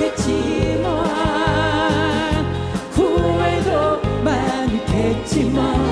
많겠지만 후회도 많겠지만